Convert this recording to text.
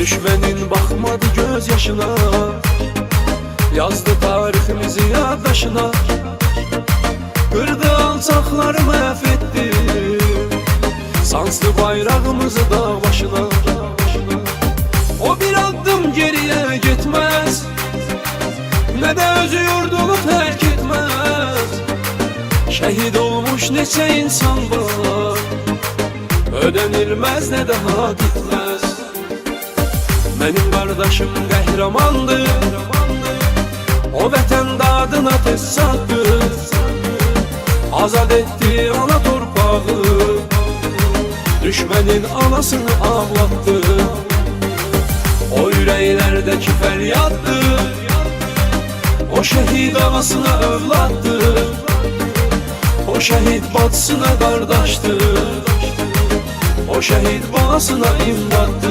Düşmenin bakmadı gözyaşına. Yazdı tarihimizi yaddaşına Kırdı alçakları mahvetti Sanslı bayrağımızı da başına. O bir adım geriye gitmez. Ne de özü yurdunu terk etmez. Şehit olmuş neçe insan var. Ödenilmez ne daha gitmez Benim kardeşim qəhrəmandır O vətən dadına tez sattı. Azad etti ana torpağı. Düşmenin anasını ağlattı O yüreklerdeki feryattı. O şehit anasına övlattı O şehit bacısına kardeşti. O şehit babasına imdattı